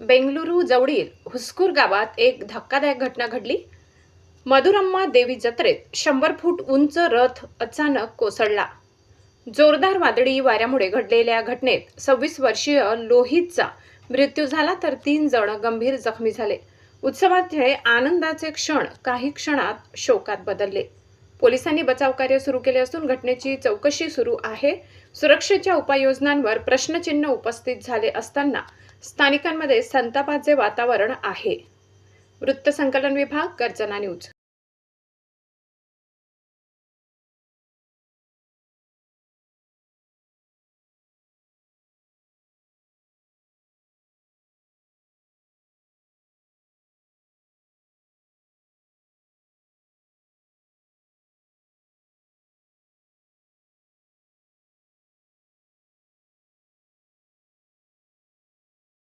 बेंगलुरू जवळील हुसकूर गावात एक धक्कादायक घटना घडली. मधुरम्मा देवी जत्रेत शंभर फूट उंच रथ अचानक कोसळला. जोरदार वादळी वाऱ्यामुळे घडलेल्या घटनेत सव्वीस वर्षीय लोहितचा मृत्यू झाला तर तीन जण गंभीर जखमी झाले. उत्सवाचे आनंदाचे क्षण काही क्षणात शोकात बदलले. पोलिसांनी बचाव कार्य सुरू केले असून घटनेची चौकशी सुरू आहे. सुरक्षेच्या उपाययोजनांवर प्रश्नचिन्ह उपस्थित झाले असताना स्थानिकांमध्ये संतापाचे वातावरण आहे. वृत्तसंकलन विभाग गर्जना न्यूज.